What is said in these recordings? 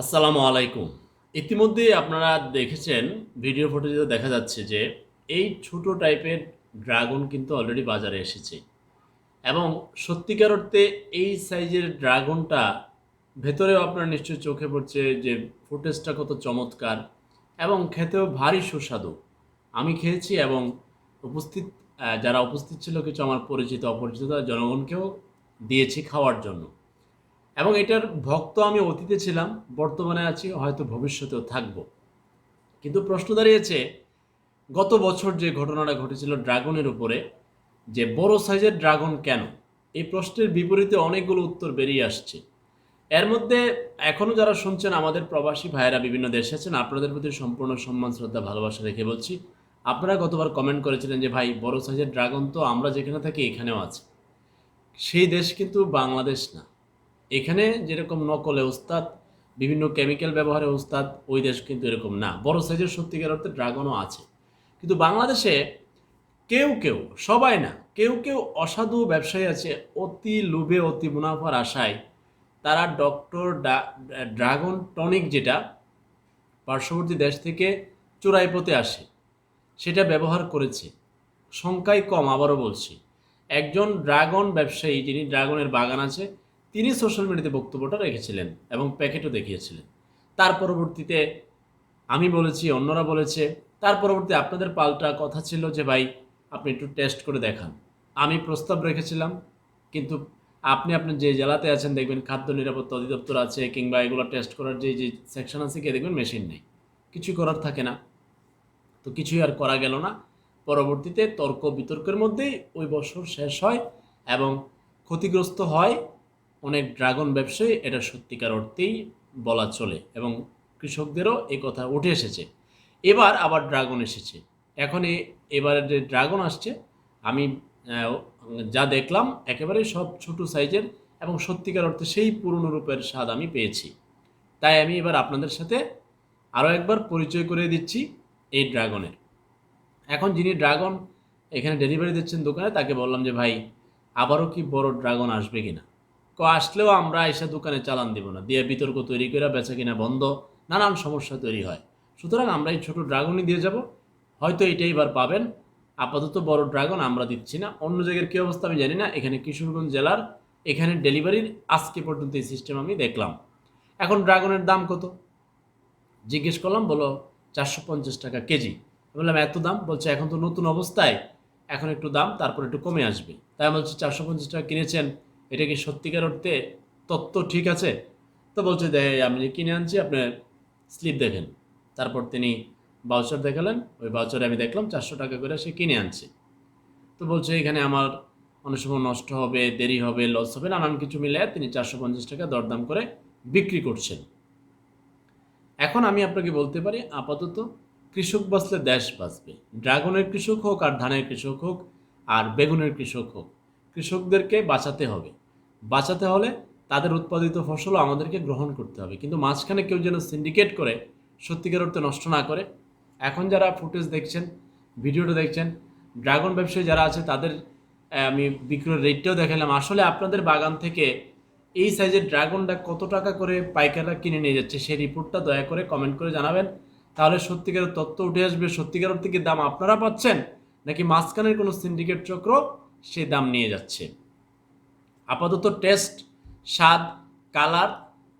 আসসালামু আলাইকুম। ইতিমধ্যে আপনারা দেখেছেন, ভিডিও ফুটেজে দেখা যাচ্ছে যে এই ছোট টাইপের ড্রাগন কিন্তু অলরেডি বাজারে এসেছে। এবং সত্যিকার অর্থে এই সাইজের ড্রাগনটা ভেতরেও আপনার নিশ্চয়ই চোখে পড়ছে যে ফুটেজটা কত চমৎকার এবং খেতেও ভারী সুস্বাদু। আমি খেয়েছি এবং উপস্থিত যারা উপস্থিত ছিল কিছু আমার পরিচিত, অপরিচিত জনগণকেও দিয়েছি খাওয়ার জন্য। এবং এটার ভক্ত আমি অতীতে ছিলাম, বর্তমানে আছি, হয়তো ভবিষ্যতেও থাকব। কিন্তু প্রশ্ন দাঁড়িয়েছে, গত বছর যে ঘটনাটা ঘটেছিল ড্রাগনের উপরে, যে বড় সাইজের ড্রাগন কেন? এই প্রশ্নের বিপরীতে অনেকগুলো উত্তর বেরিয়ে আসছে। এর মধ্যে এখনও যারা শুনছেন, আমাদের প্রবাসী ভাইয়েরা বিভিন্ন দেশে আছেন, আপনাদের প্রতি সম্পূর্ণ সম্মান, শ্রদ্ধা, ভালোবাসা রেখে বলছি। আপনারা গতবার কমেন্ট করেছিলেন যে, ভাই, বড় সাইজের ড্রাগন তো আমরা যেখানে থাকি, এখানেও আছে। সেই দেশ কিন্তু বাংলাদেশ না। এখানে যেরকম নকলে উস্তাদ বিভিন্ন কেমিক্যাল ব্যবহারে উস্তাদ ওই দেশ কিন্তু এরকম না। বড় সাইজের সত্যিকার অর্থে ড্রাগনও আছে। কিন্তু বাংলাদেশে কেউ কেউ, সবাই না, কেউ কেউ অসাধু ব্যবসায়ী আছে, অতি লোভে, অতি মুনাফার আশায় তারা ডক্টর ড্রাগন টনিক যেটা পার্শ্ববর্তী দেশ থেকে চোরাই পথে আসে। সেটা ব্যবহার করেছে। সংখ্যায় কম, আবারও বলছি। একজন ড্রাগন ব্যবসায়ী, যিনি ড্রাগনের বাগান আছে তিনি সোশ্যাল মিডিয়াতে বক্তব্যটা রেখেছিলেন এবং প্যাকেটও দেখিয়েছিলেন। তার পরবর্তীতে আমি বলেছি, অন্যরা বলেছে, তার পরবর্তী আপনাদের পাল্টা কথা ছিল যে, ভাই, আপনি একটু টেস্ট করে দেখান। আমি প্রস্তাব রেখেছিলাম, কিন্তু আপনি আপনার যে জেলাতে আছেন, দেখবেন খাদ্য নিরাপত্তা অধিদপ্তর আছে কিংবা এগুলো টেস্ট করার যে যে সেকশন আছে গিয়ে দেখবেন মেশিন নেই। কিছু করার থাকে না। তো কিছুই আর করা গেল না। পরবর্তীতে তর্ক বিতর্কের মধ্যেই ওই বছর শেষ হয় এবং ক্ষতিগ্রস্ত হয় অনেক ড্রাগন ব্যবসায়ী এটা সত্যিকার অর্থেই বলা চলে এবং কৃষকদেরও এই কথা উঠে এসেছে। এবার আবার ড্রাগন এসেছে। এখন এ- এবারে যে ড্রাগন আসছে, আমি যা দেখলাম একেবারে সব ছোট সাইজের এবং সত্যিকার অর্থে সেই পুরনো রূপের স্বাদ আমি পেয়েছি। তাই আমি এবার আপনাদের সাথে আরও একবার পরিচয় করে দিচ্ছি এই ড্রাগনের। এখন যিনি ড্রাগন এখানে ডেলিভারি দিচ্ছেন দোকানে, তাকে বললাম যে, ভাই, আবারও কি বড় ড্রাগন আসবে কিনা? আসলেও আমরা এসে দোকানে চালান দিব না। দিয়ে বিতর্ক তৈরি করে বেচা কিনা বন্ধ, নানান সমস্যা তৈরি হয়। সুতরাং আমরা এই ছোটো ড্রাগনই দিয়ে যাব। হয়তো এটাই এবার পাবেন। আপাতত বড় ড্রাগন আমরা দিচ্ছি না। অন্য জায়গার কী অবস্থা আমি জানি না। এখানে কিশোরগঞ্জ জেলার, এখানে ডেলিভারির আজকে পর্যন্ত এই সিস্টেম আমি দেখলাম। এখন ড্রাগনের দাম কত? জিজ্ঞেস করলাম বলো চারশো পঞ্চাশ টাকা কেজি। বললাম, এত দাম? বলছে, এখন তো নতুন অবস্থায়। এখন একটু দাম, তারপর একটু কমে আসবে। তাই বলছি, চারশো পঞ্চাশ টাকা কিনেছেন? এটা কি সত্যিকার অর্থে তত্ত্ব ঠিক আছে? তো বলছে দে আমি যে কিনে আনছি, আপনার স্লিপ দেখেন। তারপর তিনি বাউচার দেখালেন। ওই বাউচারে আমি দেখলাম, চারশো টাকা করে সে কিনে আনছে। তো বলছে, এখানে আমার অনেক সময় নষ্ট হবে, দেরি হবে লস হবে নানান কিছু মিলে তিনি চারশো পঞ্চাশ টাকা দরদাম করে বিক্রি করছেন। এখন আমি আপনাকে বলতে পারি, আপাতত কৃষক বাঁচলে দেশ বাঁচবে। ড্রাগনের কৃষক হোক, আর ধানের কৃষক হোক, আর বেগুনের কৃষক হোক। কৃষকদেরকে বাঁচাতে হবে। বাঁচাতে হলে তাদের উৎপাদিত ফসলও আমাদেরকে গ্রহণ করতে হবে। কিন্তু মাঝখানে কেউ যেন সিন্ডিকেট করে, সত্যিকার অর্থে নষ্ট না করে। এখন যারা ফুটেজ দেখছেন, ভিডিওটা দেখছেন ড্রাগন ব্যবসায়ী যারা আছে, তাদের আমি বিক্রয়ের রেটটাও দেখালাম। আসলে আপনাদের বাগান থেকে এই সাইজের ড্রাগনটা কত টাকা করে পাইকাররা কিনে নিয়ে যাচ্ছে, সেই রিপোর্টটা দয়া করে কমেন্ট করে জানাবেন। তাহলে সত্যিকার তথ্য উঠে আসবে। সত্যিকার অর্থে কি দাম আপনারা পাচ্ছেন, নাকি মাঝখানের কোনো সিন্ডিকেট চক্র সেই দাম নিয়ে যাচ্ছে। আপাতত টেস্ট স্বাদ কালার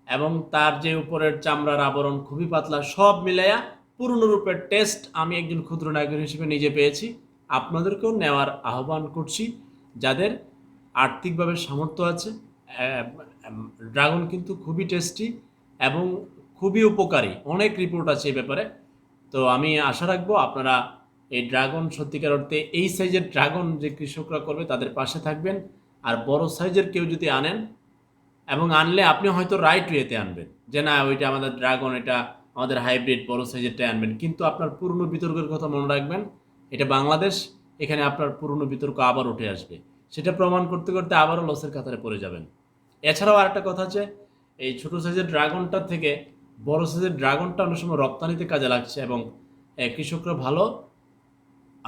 এবং তার যে উপরের চামড়ার আবরণ খুবই পাতলা, সব মিলাইয়া পূর্ণরূপের টেস্ট আমি একজন ক্ষুদ্র নাগরিক হিসেবে নিজে পেয়েছি। আপনাদেরকেও নেওয়ার আহ্বান করছি, যাদের আর্থিকভাবে সামর্থ্য আছে। ড্রাগন কিন্তু খুবই টেস্টি এবং খুবই উপকারী। অনেক রিপোর্ট আছে এই ব্যাপারে। তো আমি আশা রাখব আপনারা এই ড্রাগন সত্যিকার অর্থে এই সাইজের ড্রাগন যে কৃষকরা করবে তাদের পাশে থাকবেন। আর বড় সাইজের কেউ যদি আনেন এবং আনলে আপনি হয়তো রাইট ওয়েতে আনবেন যে না, ওইটা আমাদের ড্রাগন, এটা আমাদের হাইব্রিড বড় সাইজেরটাই আনবেন। কিন্তু আপনার পুরনো বিতর্কের কথা মনে রাখবেন, এটা বাংলাদেশ, এখানে আপনার পুরনো বিতর্ক আবার উঠে আসবে। সেটা প্রমাণ করতে করতে আবারও লসের কাতারে পড়ে যাবেন। এছাড়াও আরেকটা কথা আছে, এই ছোটো সাইজের ড্রাগনটা থেকে বড় সাইজের ড্রাগনটা অনেক সময় রপ্তানিতে কাজে লাগছে এবং কৃষকরা ভালো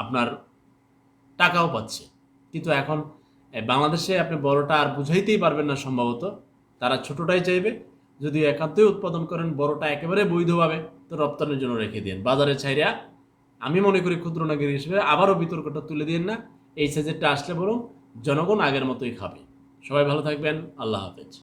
আপনার টাকাও পাচ্ছে। কিন্তু এখন বাংলাদেশে আপনি বড়টা আর বুঝাইতেই পারবেন না সম্ভবত। তারা ছোটটাই চাইবে, যদি একান্তই উৎপাদন করেন, বড়টা একেবারে বৈধভাবে তো রপ্তানির জন্য রেখে দিন বাজারে ছাইরা আমি মনে করি ক্ষুদ্র নাগরিক হিসেবে আবারও বিতর্কটা তুলে দিন না। এই সাইজেরটা আসলে বরং জনগণ আগের মতোই খাবে। সবাই ভালো থাকবেন, আল্লাহ হাফেজ।